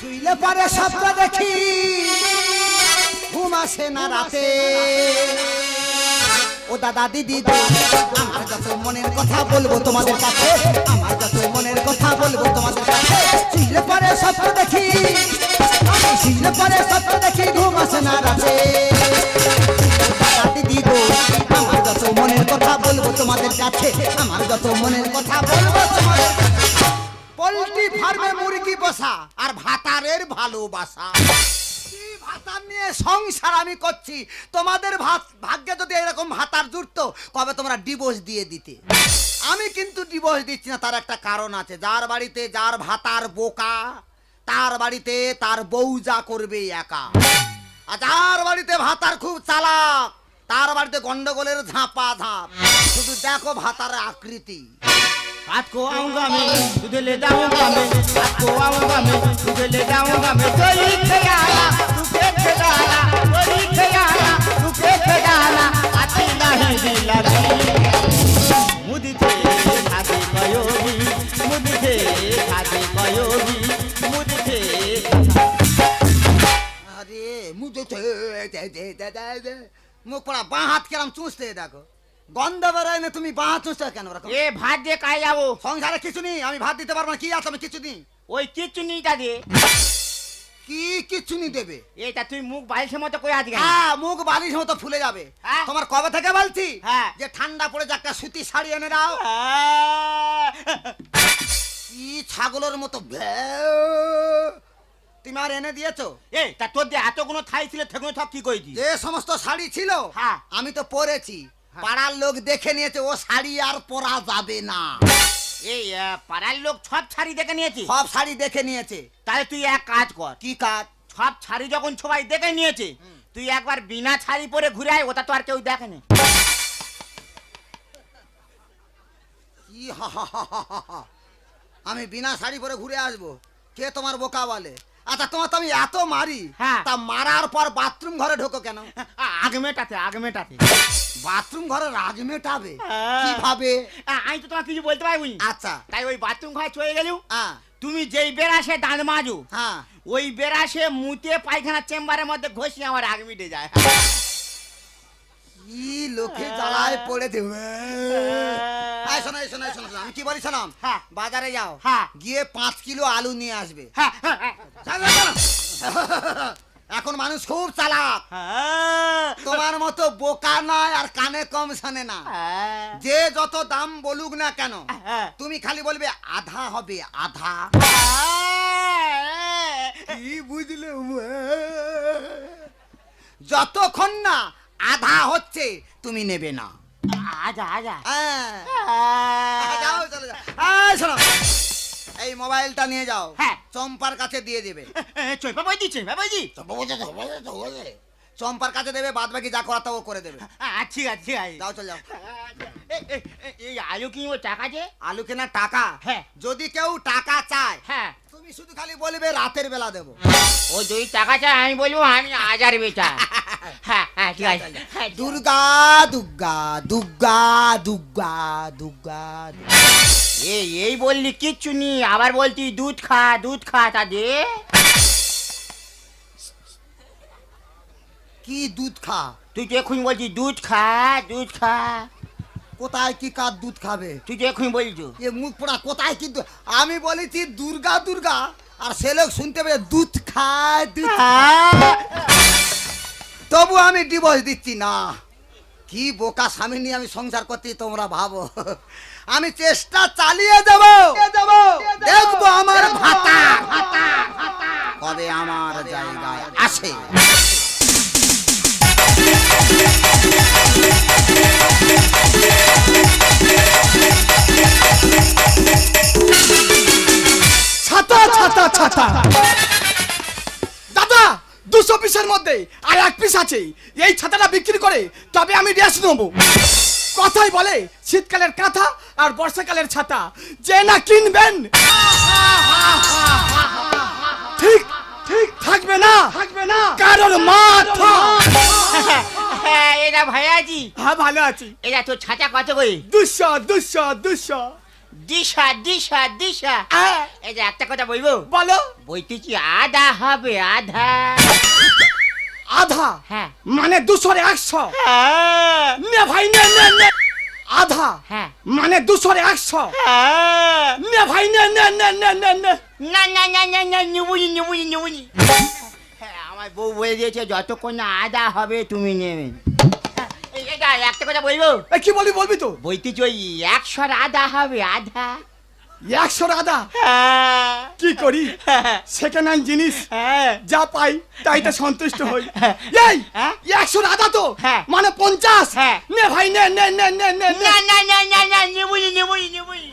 শুইলে পরে স্বপ্ন দেখি। ঘুম আসে না রাতে। ও দাদা দিদি আমার যত মনের কথা বলব তোমাদের কাছে আমার যত মনের কথা বলব তোমাদের কাছে শুইলে পরে স্বপ্ন দেখি। আমি শুইলে পরে স্বপ্ন দেখি ঘুম আসে না রাতে। দাদা দিদি আমার যত মনের কথা বলব তোমাদের কাছে আমার যত মনের কথা বলব তোমাদের কাছে। পোল্ট্রি ফার্মে মুরগি বসা আর ভাতারের ভালোবাসা। কি ভাতার নিয়ে সংসার আমি করছি? তোমাদের ভাত ভাগ্যে যদি এরকম ভাতার জুটতো, কবে তোমরা ডিভোর্স দিয়ে দিতে? আমি কিন্তু ডিভোর্স দিচ্ছি না, তার একটা কারণ আছে। যার বাড়িতে যার ভাতার বোকা, তার বাড়িতে তার বউ যা করবে একা। আর যার বাড়িতে ভাতার খুব চালাক, তার বাড়িতে গন্ডগোলের ঝাঁপা ঝাঁপ। শুধু দেখো ভাতার আকৃতি। आपको आऊंगा मैं तुझे ले जाऊंगा मैं आपको आऊंगा मैं तुझे ले जाऊंगा मैं चोरी खयाला तू के खयाला चोरी खयाला तू के खयाला आती नहीं दिलाती मुझे खाती पयोगी मुझे खाती पयोगी मुझे अरे मुझे मुख पड़ा बाँ हाथ केराम चूसते देखो গন্ধ না তুমি কেন ওরকম? এ ভাত দিয়ে কাজ যাব। সংসারে কিছু নেই আমি ভাত দিতে পারব না কি আছে আমি কিছু দিই ওই কিচ্ছু নিটা দিয়ে। কি কিছু নি দেবে? এটা তুই মুখ বালিশের মতো করে আজকে। হ্যাঁ মুখ বালিশ মতো ফুলে যাবে। হ্যাঁ। তোমার কবে থেকে বলছি? হ্যাঁ। যে ঠান্ডা পড়ে যে একটা সুতি শাড়ি এনে দাও। কি ছাগলের মতো। তুমি আর এনে দিয়েছ? এ তা তোর দিয়ে এতগুলো থাই ছিল সব কি যে সমস্ত শাড়ি ছিল হ্যাঁ। আমি তো পরেছি। হ্যাঁ। পাড়ার লোক দেখে নিয়েছে ও শাড়ি আর পরা যাবে না। এই আহ, পাড়ার লোক সব শাড়ি দেখে নিয়েছি? সব শাড়ি দেখে নিয়েছে। তাহলে তুই এক কাজ কর। কি কাজ? সব শাড়ি যখন সবাই দেখে নিয়েছে তুই একবার বিনা শাড়ি পরে ঘুরে আয় ওটা তো আর কেউ দেখেনি কি হা হা হা হা হা হা। আমি বিনা শাড়ি পরে ঘুরে আসব। কে তোমার বোকা বলে? আচ্ছা তোমার তো আমি এত মারি হ্যাঁ। তা মারার পর বাথরুম ঘরে ঢোকো কেন? আগ মেটাতে আগ মেটাতে। বাথরুম ঘরে রাগ মেটাবে? হ্যাঁ। কীভাবে? আমি তো তোমাকে কিছু বলতে পারবি আচ্ছা। তাই ওই বাথরুম ঘরে চলে গেলু হ্যাঁ তুমি যেই বেরাসে দাঁত মাজো হ্যাঁ। ওই বেরাসে মুতে পায়খানা চেম্বারের মধ্যে ঘষি আমার আগ মিটে যায়। কি লোকে জ্বালায় পড়ে দেবে এই শোনো শোনো শোনো শোনো, আমি কি বলি শোনাম হ্যাঁ। বাজারে যাও হ্যাঁ। গিয়ে পাঁচ কিলো আলু নিয়ে আসবে হ্যাঁ। এখন মানুষ খুব চালাক। তোমার মতো বোকা নয় আর কানে কম শোনে না। যে যত দাম বলুক না কেন। তুমি খালি বলবে আধা হবে আধা। কি বুঝলে যতক্ষণ না আধা হচ্ছে তুমি নেবে না। আজা আজা। যাও, চলে যাও। এই, মোবাইলটা নিয়ে যাও। হ্যাঁ। চম্পার কাছে দিয়ে দেবে। চম্পার কাছে দেবে বাদ বাকি যা করা তা ও করে দেবে। ঠিক আছে ঠিক আছে যাও চল যাও। এই আলু কিনবো টাকা যে? আলু কেনার টাকা? হ্যাঁ। যদি কেউ টাকা চায় হ্যাঁ। তুমি শুধু খালি বলবে রাতের বেলা দেবো। ও যদি টাকা চায় আমি বলব আমি হাজার বেচা হ্যাঁ হ্যাঁ ঠিক আছে হ্যাঁ, দুর্গা দুর্গা দুর্গা দুর্গা দুর্গা এই এই বললি কিচ্ছু নি আবার বলতি দুধ খা দুধ খা তা দে কি দুধ খা তুই তো এক্ষুনি বলছি দুধ খা দুধ খা কোথায় কি কার দুধ খাবে তুই তো এক্ষুনি বলছো এ মুখ পোড়া কোথায় কি দু- আমি বলেছি দুর্গা দুর্গা আর সে লোক শুনতে পেয়ে দুধ খায় দুধ খায়। তবু আমি ডিভোর্স দিচ্ছি না। কি বোকা স্বামী নিয়ে আমি সংসার করতে তোমরা ভাবো। আমি চেষ্টা চালিয়ে যাব দেখব আমার ভাতা। কবে আমার জায়গায় আসে? ছাতা ছাতা ছাতা। দুশো পিসের মধ্যে আর এক পিস আছে এই ছাতাটা বিক্রি করে তবে আমি রেস্ট নেব। কথাই বলে শীতকালের কাঁথা আর বর্ষাকালের ছাতা। যে না কিনবেন ঠিক ঠিক থাকবে না। থাকবে না কারোর মাথা। হ্যাঁ এটা ভাইয়াজি হ্যাঁ ভালো আছি। এটা তো ছাতা কত করে? দুশো দুশো দুশো। দিশা দিশা দিশা। এই যে একটা কথা বলব? বলো। বইতে কি আধা হবে আধা। আধা? হ্যাঁ। মানে দুশোর একশো? হ্যাঁ। নে ভাই নে নে নে। আধা? হ্যাঁ। মানে দুশোর একশো? হ্যাঁ। নে ভাই নে নে নে নে নে নে। না না না না না নেবুনি নেবুনি নেবুনি হ্যাঁ আমার বউ বলে দিয়েছে যতক্ষণ না আদা হবে তুমি নেবে। একটা কথা বলব? কি বলবি বলবি তো? বইতে ওই একশোর আদা হবে আধা। একশোর আধা হ্যাঁ। কি করি? সেকেন্ড হ্যান্ড জিনিস হ্যাঁ। যা পাই তাইতে সন্তুষ্ট হই। এই হ্যাঁ? একশোর আধা তো? হ্যাঁ। মানে পঞ্চাশ? হ্যাঁ। নে ভাই নে নে নে নে নে নে। না না না না না নেবুনি নেবুনি নেবুনি।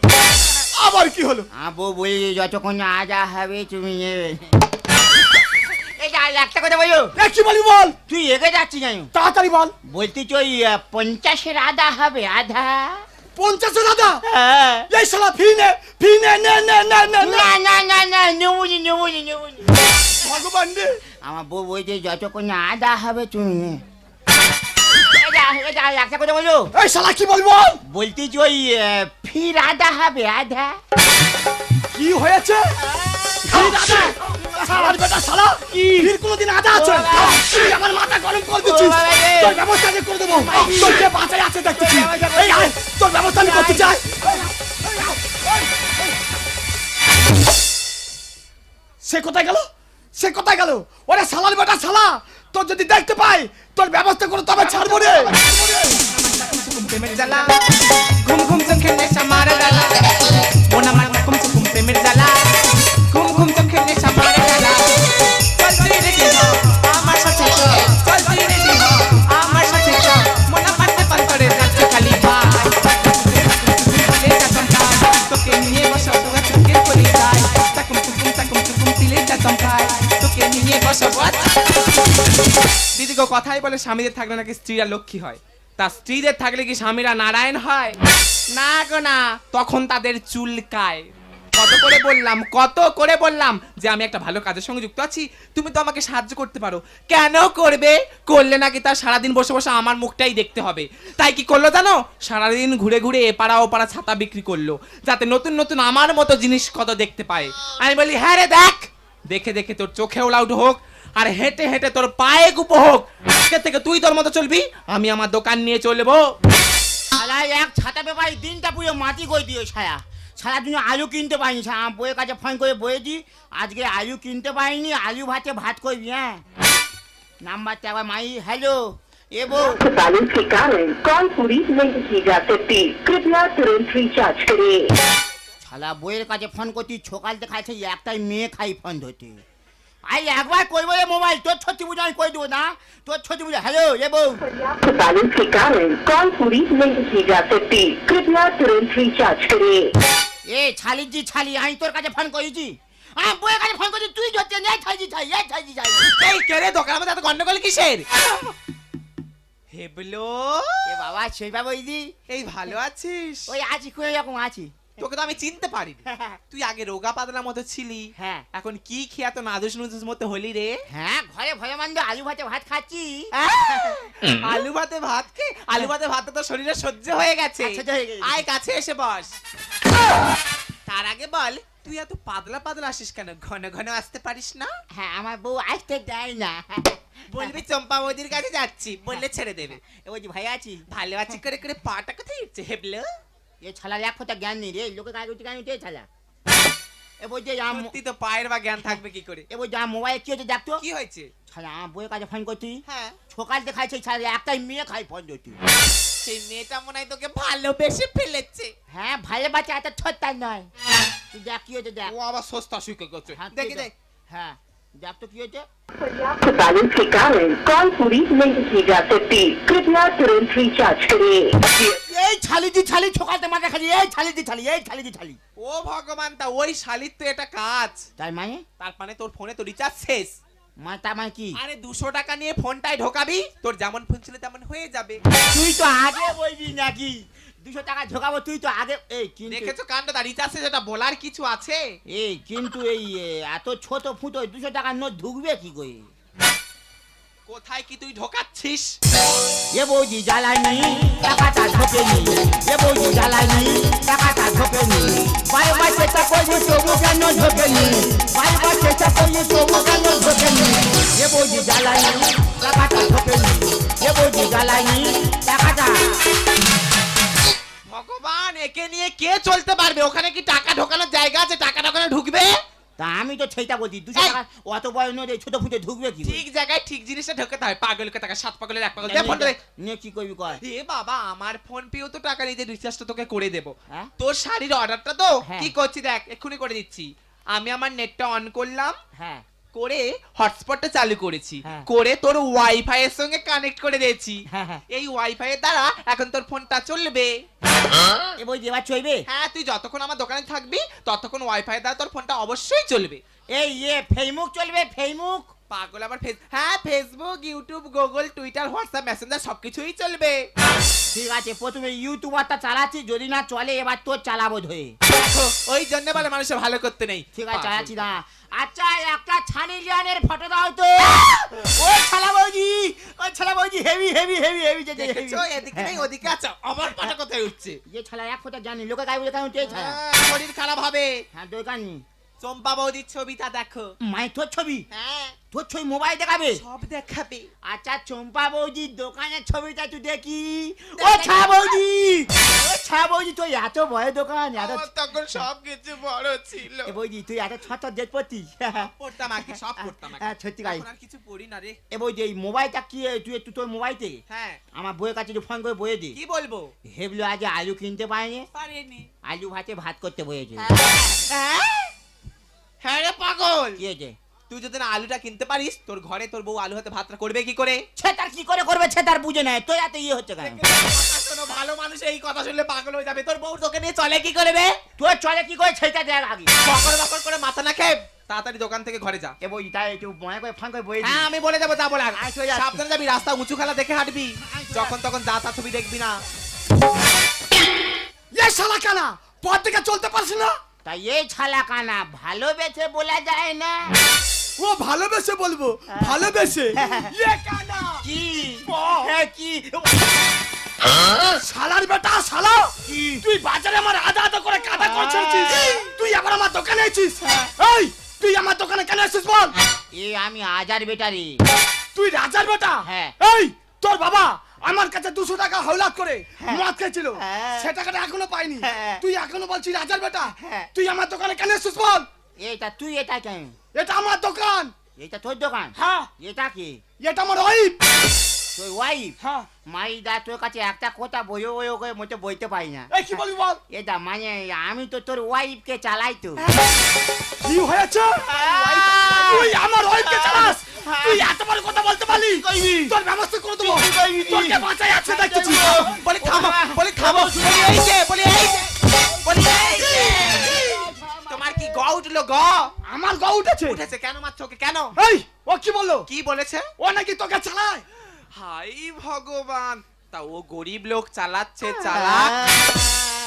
আবার কি হলো? বউ বলে যতক্ষণ আদা হবে তুমি নেবে। এটা একটা কথা বলব? কি বলবি বল? তুই এগে যাচ্ছি জানো তাড়াতাড়ি বল। বলতে ওই পঞ্চাশের আদা হবে আধা পঞ্চাশের আধা হ্যাঁ। এই শালা ফি নে ফি নে নে নে নে নে নে। না না না না নেবুনি নেবুনি নেবুনি ভগবান রে। আমার বউ বলছে যতক্ষণ না আদা হবে তুমি নে। একটা কথা বলো এই শালা কি বলবি বলতে ওই ফির আদা হবে আধা কি হয়েছে? ফির বেটা শালা! ফির কোনোদিন আদা আছে? আমার মাথা গরম করে দিচ্ছিস। ও বাবা রে। তোর ব্যবস্থা আমি করে দেবো। তোর যে বাঁচাই আছে দেখতেছি এই আয়। তোর ব্যবস্থা আমি করতে চাই। সে কোথায় গেল? সে কোথায় গেল? ওরে শালার বেটা শালা! তোর যদি দেখতে পাই তোর ব্যবস্থা করে তবে ছাড়বো রে। ঘুম ঘুম চোখে নেশা মারা ঘুম ঘুম প্রেমের জ্বালা কথাই বলে স্বামীদের থাকলে নাকি স্ত্রীরা লক্ষ্মী হয়। তা স্ত্রীদের থাকলে কি স্বামীরা নারায়ণ হয়? না গো না, তখন তাদের চুলকায়। কত করে বললাম, কত করে বললাম যে আমি একটা ভালো কাজের সঙ্গে যুক্ত আছি, তুমি তো আমাকে সাহায্য করতে পারো। কেন করবে? করলে নাকি তার সারাদিন বসে বসে আমার মুখটাই দেখতে হবে। তাই কি করল জানো? সারাদিন ঘুরে ঘুরে এপাড়া ওপাড়া ছাতা বিক্রি করল, যাতে নতুন নতুন আমার মতো জিনিস কত দেখতে পায়। আমি বলি হ্যাঁ রে, দেখ। দেখে দেখে তোর চোখেও লাউড হোক, আর হেঁটে হেঁটে তোর পায়ে গুপ হোক। আজকে থেকে তুই তোর মতো চলবি, আমি আমার দোকান নিয়ে চলবো। শালা এক ছাতা পেপার দিনটা পুরো মাটি কই দিও ছায়া। সারা দিন আলু কিনতে পারিনি ছায়া আমার বইয়ের কাছে ফোন করে বলেছি আজকে আলু কিনতে পারিনি আলু ভাতে ভাত করবি হ্যাঁ নাম্বারটা একবার মাই হ্যালো এ বউ बैलेंस के कारण कॉल पूरी नहीं की जा सकती कृपया तुरंत रिचार्ज करें শালা বইয়ের কাছে ফোন করছি সকাল দেখাচ্ছে একটাই মেয়ে খাই ফোন ধরতে আই একবার করবো রে মোবাইল তোর ছত্রি পুজো আমি করে দেবো না তোর ছত্রি পুজো হ্যালো এ বউ पर्याप्त बैलेंस के कारण कॉल पूरी नहीं की जा सकती कृपया तुरंत रिचार्ज करें এ ছালির জি ছালি আমি তোর কাছে ফোন করেছি। আমি বইয়ের কাছে ফোন করছি তুই ধরতে নেই ছাইজি ছাই এই ছাইজি ছাই এই কে রে দোকানের মধ্যে এত গন্ডগোল কিসের? হেবলো। এ বাবা সেইভাবে ওই দি। এই ভালো আছিস? ওই আছি খুব এরকম আছি। তোকে তো আমি চিনতে পারিনি। তুই আগে রোগা পাতলা মতো ছিলি। হ্যাঁ। এখন কি খেয়ে এত নাদুস নুদুস মতো হলি রে? হ্যাঁ ঘরে ভয়ে মন্দ আলু ভাতে ভাত খাচ্ছি। আলু ভাতে ভাত খে আলু ভাতে ভাতে তো শরীরে সহ্য হয়ে গেছে। আচ্ছা, সহ্য হয়ে গেছে। আয় কাছে এসে বস। তার আগে বল তুই এত পাতলা পাতলা আসিস কেন? ঘন ঘন আসতে পারিস না? হ্যাঁ আমার বউ আসতে দেয় না। বলবি চম্পা বৌদির কাছে যাচ্ছি বললে ছেড়ে দেবে। এ বলছি ভাই আছি। ভালো আছি করে করে পাটা কোথায় উঠছে হেবলো? এ ছালার এক ফোঁটা জ্ঞান নেই রে লোকে কাজ উঠে কেন উঠে ছালা এ বলছে সত্যি তো পায়ের বা জ্ঞান থাকবে কি করে? এ বলছে আমার মোবাইল কি হচ্ছে দেখতো কি হয়েছে? ছালা আমার বউয়ের কাছে ফোন করছি হ্যাঁ সকাল দেখাচ্ছে ছালা একটাই মেয়ে খাই ফোন ধরছি সেই মেয়েটা মনে হয় তোকে ভালোবেসে ফেলেছে। হ্যাঁ ভালো বাচ্চা এত ছোট্টা নয় তুই দেখ কি হচ্ছে দেখ ও আবার সস্তা শুকে করছে। দেখি দেখ। হ্যাঁ দেখ তো কি হচ্ছে पर्याप्त बैलेंस के कारण कॉल पूरी नहीं की जा सकती कृपया तुरंत रिचार्ज करें এই ছালি দি ছালি ছোকাতে মাথা খালি এই ছালি দি ছালি এই ছালি দি ছালি ও ভগবান তা ওই শালির তো এটা কাজ তার মানে তার মানে তোর ফোনে তো রিচার্জ শেষ মা তার মানে কি আরে দুশো টাকা নিয়ে ফোনটাই ঢোকাবি তোর যেমন ফোন ছিল তেমন হয়ে যাবে তুই তো আগে বলবি নাকি দুশো টাকা ঢোকাবো তুই তো আগে এই কিন্তু দেখেছ কাণ্ড? তা রিচার্জ এটা বলার কিছু আছে? এই কিন্তু এই এ, এত ছোট ফুটো দুশো টাকার নোট ঢুকবে কি করে? কোথায় কি তুই ঢোকাচ্ছিস? এ বৌদি জ্বালানি টাকাটা ঢোকেনি। এ বৌদি জ্বালানি টাকাটা ঢোকেনি। বারবার চেষ্টা করছি তবু কেন ঢোকেনি? বারবার চেষ্টা করছি তবু কেন ঢোকেনি? এ বৌদি জ্বালানি টাকাটা ঢোকেনি। এ বৌদি জ্বালানি টাকাটা ভগবান একে নিয়ে কে চলতে পারবে? ওখানে কি টাকা ঢোকানোর জায়গা আছে? টাকা ঢোকানো ঢুকবে? তা আমি তো সেইটা বলছি দুশো টাকা অত বয়স নয় ছোট ফুটে ঢুকবে কি ঠিক জায়গায় ঠিক জিনিসটা ঢোকাতে হয় পাগলকে টাকা সাত পাগলের এক পাগল। দে। নিয়ে কি করবি কয় এ বাবা আমার ফোন পেও তো টাকা নিয়ে রিচার্জটা তোকে করে দেবো। হ্যাঁ? তোর শাড়ির অর্ডারটা তো? হ্যাঁ। কি করছি দেখ এক্ষুনি করে দিচ্ছি। আমি আমার নেটটা অন করলাম। হ্যাঁ। করে হটস্পটটা চালু করেছি। হ্যাঁ। করে তোর ওয়াইফাই এর সঙ্গে কানেক্ট করে দিয়েছি। হ্যাঁ, হ্যাঁ। এই ওয়াইফাই এর দ্বারা এখন তোর ফোনটা চলবে। এ বই চলবে? হ্যাঁ তুই যতক্ষণ আমার দোকানে থাকবি ততক্ষণ ওয়াইফাই এর দ্বারা তোর ফোনটা অবশ্যই চলবে। এই ইয়ে ফেসবুক চলবে ফেসবুক পাগল আমার ফেস হ্যাঁ Facebook YouTube Google Twitter WhatsApp Messenger সবকিছুই চলবে। ঠিক আছে প্রথমে ইউটিউবারটা চালাচ্ছি যদি না চলে এবার তোর চালাবো ধরে ওই জন্য বলে মানুষের ভালো করতে নেই। ঠিক আছে চালাচ্ছি না আচ্ছা একটা ছানি লিয়ানের ফটো দাও তো। ও ছালা বৌদি ও ছালা বৌদি হেভি হেভি হেভি হেভি যে দেখেছ? এদিকে নেই ওদিকে আছে। আমার পাটা কোথায় উঠছে? যে ছালা এক ফোঁটা জানি লোকে গায়ে বলে কেমন ছাড়া হ্যাঁ, শরীর খারাপ হবে। হ্যাঁ দোকান। চম্পা বৌদির ছবিটা দেখো। মাই তোর ছবি? হ্যাঁ। তোর ছবি মোবাইল দেখাবে? সব দেখাবে। আচ্ছা চম্পা বৌদির দোকানের ছবিটা তুই দেখি। ও ছা বৌদি ও ছা বৌদি তুই এত বড় দোকান এত তখন সব কিছু বড় ছিল। এ বৌদি তুই এত ছত ডেট পড়তি পড়তাম আগে সব পড়তাম আগে হ্যাঁ, সত্যি। আর কিছু পড়ি না রে। এ বৌদি এই মোবাইলটা কি তুই একটু তোর মোবাইল হ্যাঁ। আমার বইয়ের কাছে একটু ফোন করে বয়ে দে। কি বলব? হেবলো আজ আলু কিনতে পারেনি? পারিনি। আলু ভাতে ভাত করতে বয়েছে হ্যাঁ? রে পাগল। কি হয়েছে? তুই যদি না আলুটা কিনতে পারিস তোর ঘরে তোর বউ আলু হাতে ভাতটা করবে কি করে? সে তার কি করে করবে সে তার বুঝে নেয় তোর এত ইয়ে হচ্ছে কেন? কথা শোনো, ভালো মানুষ এই কথা শুনলে পাগল হয়ে যাবে। তোর বউ তোকে নিয়ে চলে কি করবে? তোর চলে কি করে সেটা দেখ আগে? বকর বকর করে মাথা না খেয়ে তাড়াতাড়ি দোকান থেকে ঘরে যা। এ বৌদি তাই একটু মনে করে ফোন করে বয়ে হ্যাঁ আমি বলে যাব যা বলে আয়। চলে যাচ্ছি। সাবধানে যাবি রাস্তা উঁচু খেলা দেখে হাঁটবি। যখন তখন যা তা ছবি দেখবি না। এ শালা কানা পথ থেকে চলতে পারছি না? তাই এই ছালা কানা ভালোবেসে বলা যায় না। ও ভালোবেসে বলব? ভালোবেসে? এ কানা! কি? হ্যাঁ কি? শালার বেটা শালা! তুই বাজারে আমার আধা আধা করে কাদা করছিস তুই আবার আমার দোকানে আছিস এই তুই আমার দোকানে কেন এসেছিস বল? এ আমি আজার বেটারি। তুই রাজার বেটা? হ্যাঁ। এই তোর বাবা আমার কাছে দুশো টাকা হাওলাত করে মদ খেয়েছিল। হ্যাঁ। সে টাকাটা এখনও পাইনি। হ্যাঁ। তুই এখনও বলছিস রাজার বেটা? হ্যাঁ। তুই আমার দোকানে কেন এসেছিস বল? এটা তুই এটা কেন এটা আমার দোকান। এটা তোর দোকান? হ্যাঁ। এটা কি? এটা আমার ওয়াইফ তোর ওয়াইফ হ্যাঁ। মাইদা তোর কাছে একটা কথা বইও বইও করে মতো বইতে পারি না। এই কি বলবি বল? এটা মানে আমি তো তোর ওয়াইফকে চালাই তো। কি হয়েছে? তুই আমার ওয়াইফকে চালাস? তুই এত বড় কথা বলতে পারলি? তোর ব্যবস্থা করে দেবো। তোকে বাঁচাই আছে দেখতেছি বলি থামো বলি থামো। বলি এই যে বলি এই যে বলি এই যে। তোমার কি গ উঠল গ? আমার গা উঠেছে? উঠেছে কেন মারছো ওকে কেন? এই ও কি বলল? কি বলেছে? ও নাকি তোকে চালায়? হাই ভগবান। তা ও গরিব লোক চালাচ্ছে চালাক।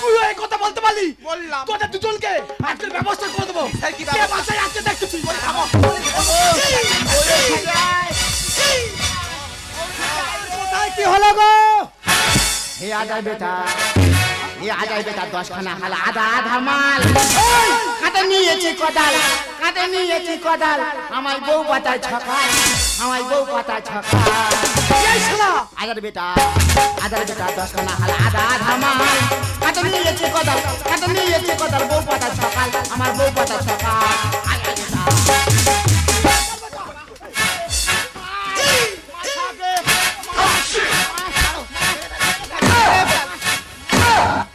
তুই এই কথা বলতে পারলি? বললাম। তোদের দুজনকে আজকে ব্যবস্থা করে দেবো। স্যার, কি ব্যবস্থা? বাঁচাই আছে দেখতেছি থামো কোথায়? কি হলো গো? হে আজার বেটা হে আজার বেটা দশখানা হাল আধা আধা মাল। কাতে নিয়েছি কদাল কাতে নিয়েছি কদাল। আমার বউ পাতা ছকাল আমার বউ পাতা ছকাল। আজার বেটা আজার বেটা দশখানা হাল আধা আধা মাল। কাতে নিয়েছি কদাল কাতে নিয়েছি কদাল বউ পাতা ছকাল আমার বউ পাতা ছকাল আজার বেটা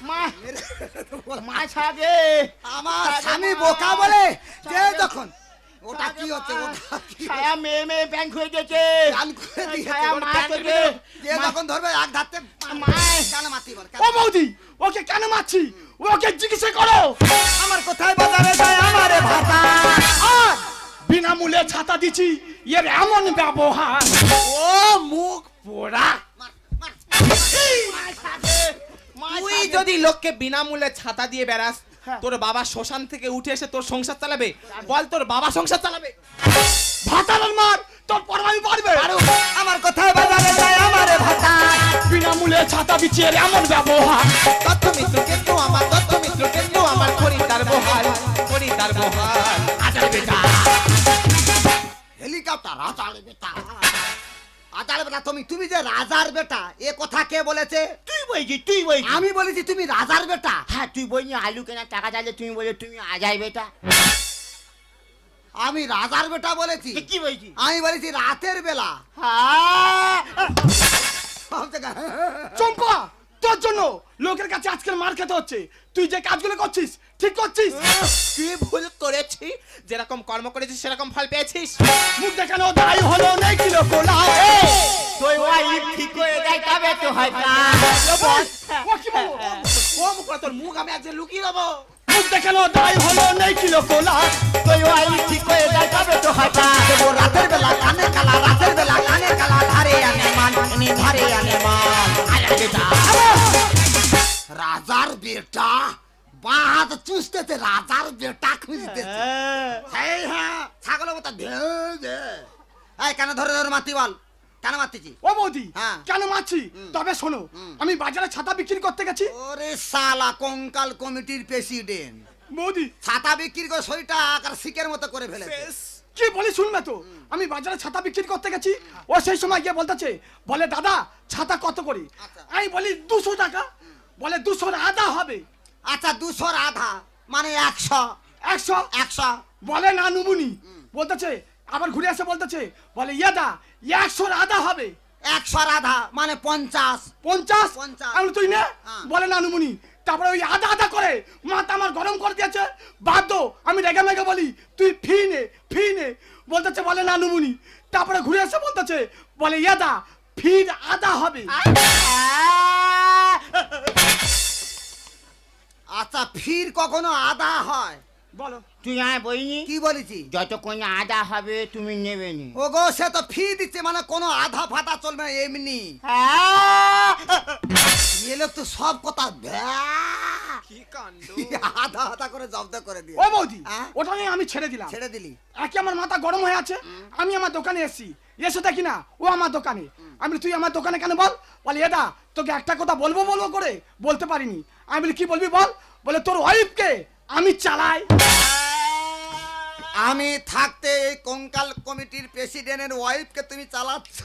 মা মা ছাগে আমার স্বামী বোকা বলে যে যখন ওটা কি হচ্ছে? ওটা ছায়া মেয়ে মেয়ে ব্যাংক হয়ে গেছে গান করে দিয়েছে ছায়া মা প্যান্ট থেকে। যে যখন ধরবে এক মায়। কেন মাতি বল? ও বৌদি ওকে কেন মারছি? ওকে জিজ্ঞাসা করো। আমার কোথায় বাজারে যায়? আমারে ভাতা। আর বিনামূল্যে ছাতা দিছি এর এমন ব্যবহার। ও মুখ পোড়া। তুই যদি লোককে বিনামূল্যে ছাতা দিয়ে বেড়াস হ্যাঁ। তোর বাবা শ্মশান থেকে উঠে এসে তোর সংসার চালাবে? বল তোর বাবা সংসার চালাবে? মার তোর পরমাই পারবে আমার বাজারে যায় আমার ভাতা। বিনামূল্যে ছাতা বিছিয়ে এমন ব্যবহার। মিত্র কেন্দ্র আমার মিত্র কেন্দ্র আমার খরিদার বহাল। খরিদার বহাল। আচার বেটা। হেলিকপ্টার আচার বেটা। আচার বেটা তুমি তুমি যে রাজার বেটা এ কথা কে বলেছে? তুই বলছি তুই বলছি আমি বলেছি তুমি রাজার বেটা। হ্যাঁ তুই বলছি আলু কেনার টাকা চাইলে তুমি বলে তুমি আজাই বেটা। আমি রাজার বেটা বলেছি। কি বলছি আমি বলেছি রাতের বেলা। হ্যাঁ। চম্পা! তোর জন্য লোকের কাছে আজকের মার খেতে হচ্ছে। তুই যে কাজগুলো করছিস ঠিক করছিস? কি ভুল করেছি? যেরকম কর্ম করেছিস সেরকম ফল পেয়েছিস? মুখ দেখানো দায় হলো নেই কিলো কোলা তুই ওই ঠিক করে দেয় তবে তো হয় ও কি বলো ও মুখ তোর মুখ আমি আজকে লুকিয়ে দেবো। মুখ দেখানো দায় হলো নেই কিলো কোলা তুই ওই ঠিক করে দেয় তবে তো হয় দেবো রাতের বেলা কানে কালা রাতের বেলা কানে কালা ধারে আনে মান নি ধারে আনে মান। বেটা রাজার বেটা বাঁ হাত চুষতেছে রাজার বেটা খুঁজতেছে। এই হ্যাঁ ছাগল মতো এই কেন ধরে ধরে মাতি বল? কেন মাতিছি ও বৌদি হ্যাঁ। কেন মারছি? তবে শোনো আমি বাজারে ছাতা বিক্রি করতে গেছি। ওরে সালা কঙ্কাল কমিটির প্রেসিডেন্ট। বৌদি। ছাতা বিক্রি করে শরীরটা আকার শিকের মতো করে ফেলেছে। কি বলি শুনবে তো? আমি বাজারে ছাতা বিক্রি করতে গেছি ও সেই সময় গিয়ে বলতেছে বলে দাদা ছাতা কত করে? আচ্ছা। আমি বলি দুশো টাকা। বলে দুশোর আধা হবে। আচ্ছা দুশোর আধা মানে একশো। একশো? একশো। বলে না নুমুনি। বলতেছে আবার ঘুরে এসে বলতেছে বলে ইয়াদা একশোর আধা হবে। একশোর আধা মানে পঞ্চাশ। পঞ্চাশ? পঞ্চাশ। আমি তুই নে। হ্যাঁ। বলে না নুমুনি। তারপরে ওই আধা আধা করে মাথা আমার গরম করে দিয়েছে। বাধ্য আমি রেগে মেগে বলি তুই ফি নে ফি নে। বলতেছে বলে না নুমুনি। তারপরে ঘুরে এসে বলতেছে বলে ইয়াদা ফির আধা হবে। আচ্ছা ফির কখনো আদা হয়? বলো। তুই আয় বইনি কি বলেছি? যতক্ষণ আদা হবে তুমি নেবে নি। ও গো সে তো ফি দিচ্ছে মানে কোনো আধা ফাটা চলবে না এমনি। এলে তো সব কথা ভ্যা- কি কাণ্ড। আধা আধা করে জব্দ করে দিয়ে ও বৌদি হ্যাঁ? ওটা নিয়ে আমি ছেড়ে দিলাম। ছেড়ে দিলি? একে আমার মাথা গরম হয়ে আছে আমি আমার দোকানে এসেছি। এসে দেখি না ও আমার দোকানে। আমি তুই আমার দোকানে কেন বল? বলে এদা তোকে একটা কথা বলব বলব করে? বলতে পারিনি। আমি বলি কি বলবি বল? বলে তোর ওয়াইফকে আমি চালাই। আমি থাকতে এই কঙ্কাল কমিটির প্রেসিডেন্টের ওয়াইফকে তুমি চালাচ্ছ।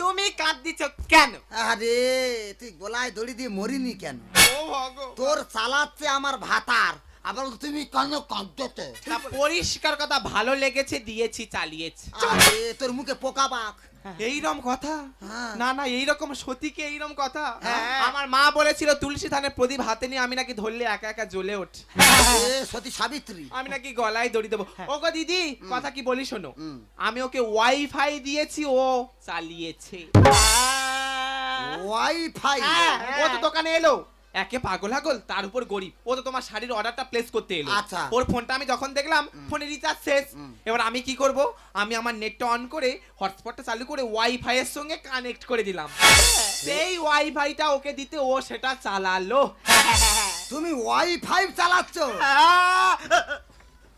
তুমি কাঁদ দিচ্ছ কেন? আরে তুই গলায় দড়ি দিয়ে মরিনি কেন? তোর চালাচ্ছে আমার ভাতার। আবার তুমি কেন কাঁদতে পরিষ্কার কথা ভালো লেগেছে দিয়েছি চালিয়েছি। আরে তোর মুখে পোকা বাক। এইরকম কথা? হ্যাঁ। না না এইরকম সতীকে এইরকম কথা? হ্যাঁ। আমার মা বলেছিল তুলসী ধানের প্রদীপ হাতে নিয়ে আমি নাকি ধরলে একা একা জ্বলে ওঠে। সতী সাবিত্রী। আমি নাকি গলায় দড়ি দেবো। ও গো দিদি কথা কি বলি শোনো? আমি ওকে ওয়াইফাই দিয়েছি ও চালিয়েছে। ওয়াইফাই? হ্যাঁ, ও তো দোকানে এলো। একে পাগল হাগল তার উপর গরিব। ও তো তোমার শাড়ির অর্ডারটা প্লেস করতে এলো। আচ্ছা। ওর ফোনটা আমি যখন দেখলাম ফোনে রিচার্জ শেষ। এবার আমি কি করব? আমি আমার নেটটা অন করে হটস্পটটা চালু করে ওয়াইফাই এর সঙ্গে কানেক্ট করে দিলাম। সেই ওয়াইফাইটা ওকে দিতে ও সেটা চালালো। তুমি ওয়াইফাই চালাচ্ছ?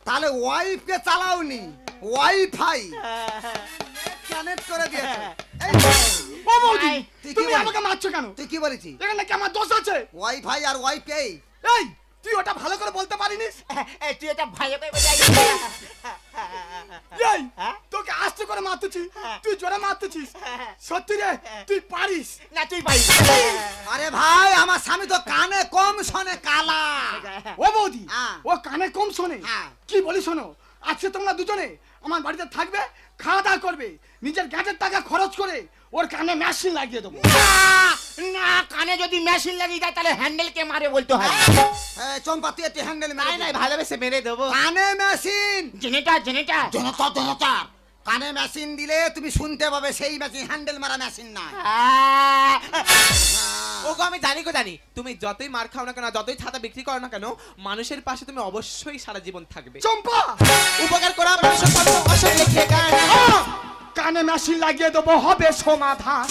তাহলে ওয়াইফকে চালাওনি? ওয়াইফাই কানেক্ট করে দিয়েছ। ও বৌদি তুমি আমাকে মারছো কেন? তুই কি বলেছিস? এখানে নাকি আমার দোষ আছে? ওয়াইফাই আর ওয়াইফাই এই। তুই ওটা ভালো করে বলতে পারিনিস তুই এটা ভালো করে এই তোকে আস্তে করে মারতেছি। তুই জোরে মারতেছিস। সত্যি রে তুই পারিস। না তুই আরে ভাই আমার স্বামী তো কানে কম শোনে কালা। ও বৌদি হ্যাঁ। ও কানে কম শোনে। হ্যাঁ। কি বলি শোনো আজকে তোমরা দুজনে আমার বাড়িতে থাকবে খাওয়া দাওয়া করবে নিজের গ্যাজের টাকা খরচ করে ওর কানে মেশিন লাগিয়ে দেবো। না কানে যদি মেশিন লাগিয়ে দেয় তাহলে হ্যান্ডেল কে মারে বলতে হয়? চম্পা তুই একটু হ্যান্ডেল নাই নাই ভালোবেসে মেরে দেবো। কানে মেশিন জেনেটা জেনেটা জনতা জনতা কানে মেশিন দিলে তুমি শুনতে পাবে সেই মেশিন হ্যান্ডেল মারা মেশিন না ও গো আমি জানি গো জানি। তুমি যতই মার খাও না কেন যতই ছাতা বিক্রি করো না কেন মানুষের পাশে তুমি অবশ্যই সারা জীবন থাকবে। চম্পা! উপকার করা কানে মেশিন লাগিয়ে দেবো হবে সমাধান।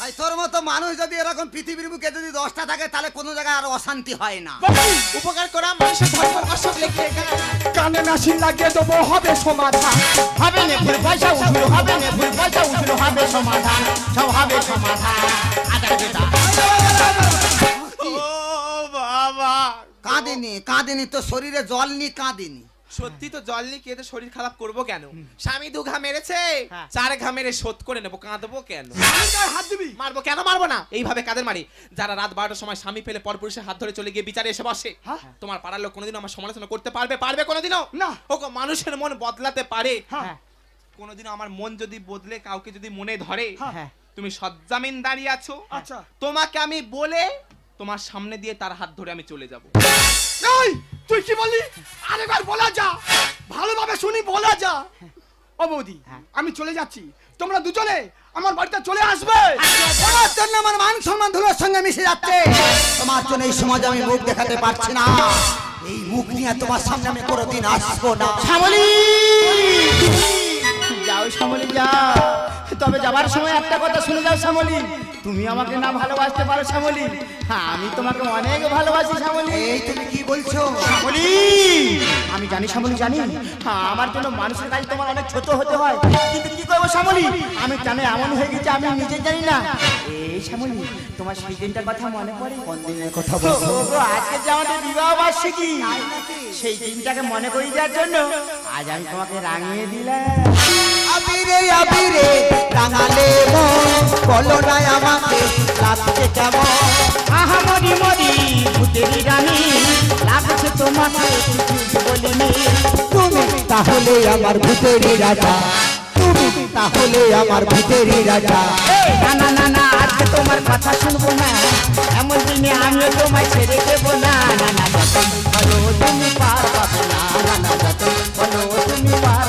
ভাই তোর মতো মানুষ যদি এরকম পৃথিবীর বুকে যদি দশটা থাকে তাহলে কোনো জায়গায় আর অশান্তি হয় না। উপকার করা মানুষের ধর্ম অসব লেখে কানে মেশিন লাগিয়ে দেবো হবে সমাধান। হবে নে ফুল পয়সা উঠল হবে নে কাঁদিনি তো শরীরে জল নি কাঁদিনি। সত্যি তো জল নিয়ে কেঁদে শরীর খারাপ করব কেন? স্বামী দু ঘা মেরেছে হ্যাঁ। চার ঘা মেরে শোধ করে নেব কাঁদবো কেন? হাত দিবি? মারবো কেন মারবো না? এইভাবে কাদের মারি? যারা রাত বারোটার সময় স্বামী ফেলে পরপুরুষের হাত ধরে চলে গিয়ে বিচারে এসে বসে হ্যাঁ। তোমার পাড়ার লোক কোনোদিনও আমার সমালোচনা করতে পারবে? পারবে কোনোদিনও? না। ও গো, মানুষের মন বদলাতে পারে। হ্যাঁ। কোনোদিনও আমার মন যদি বদলে কাউকে যদি মনে ধরে। তুমি সজ্জামিন দাঁড়িয়ে আছো। আচ্ছা। তোমাকে আমি বলে তোমার সামনে দিয়ে তার হাত ধরে আমি চলে যাব। এই তুই কি বললি? আরেকবার বলা যা। ভালোভাবে শুনি বলা যা। ও বৌদি আমি চলে যাচ্ছি। তোমরা দুজনে আমার বাড়িতে চলে আসবে। তোমার জন্য আমার মান সম্মান ধুলোর সঙ্গে মিশে যাচ্ছে। তোমার জন্য এই সমাজে আমি মুখ দেখাতে পারছি না। এই মুখ নিয়ে তোমার সামনে আমি কোনোদিন আসব না। শ্যামলি! যাও শ্যামলি যাও। তবে যাবার সময় একটা কথা শুনে যাও শ্যামলি। তুমি আমাকে না ভালোবাসতে পারো শ্যামলি। হ্যাঁ আমি তোমাকে অনেক ভালোবাসি শ্যামলি। এই তুমি কি বলছো? শ্যামলি! আমি জানি শ্যামলি জানি। হ্যাঁ আমার জন্য মানুষের কাছে তোমার অনেক ছোট হতে হয়। কিন্তু কি করব শ্যামলি? আমি জানি এমন হয়ে গেছে আমি নিজে জানি না। এই শ্যামলি তোমার সেই দিনটার কথা মনে পড়ে? কোন দিনের কথা ও আজকে যে আমাদের বিবাহ বার্ষিকী সেই দিনটাকে মনে করি দেওয়ার জন্য আজ আমি তোমাকে রাঙিয়ে দিলাম। আবিরে আবিরে টাঙালে মন বলো না আমাকে লাগছে কেমন? আহা মরি মরি ভূতেরি রানী লাগছে তোমাকে বলিনি? তুমি তাহলে আমার ভূতেরি রাজা তুমি তাহলে আমার ভূতেরি রাজা। না না না না আজকে তোমার কথা শুনব না। এমন দিনে আমি তোমায় ছেড়ে দেবো না। না না তুমি পার পাবো না। না না তুমি পার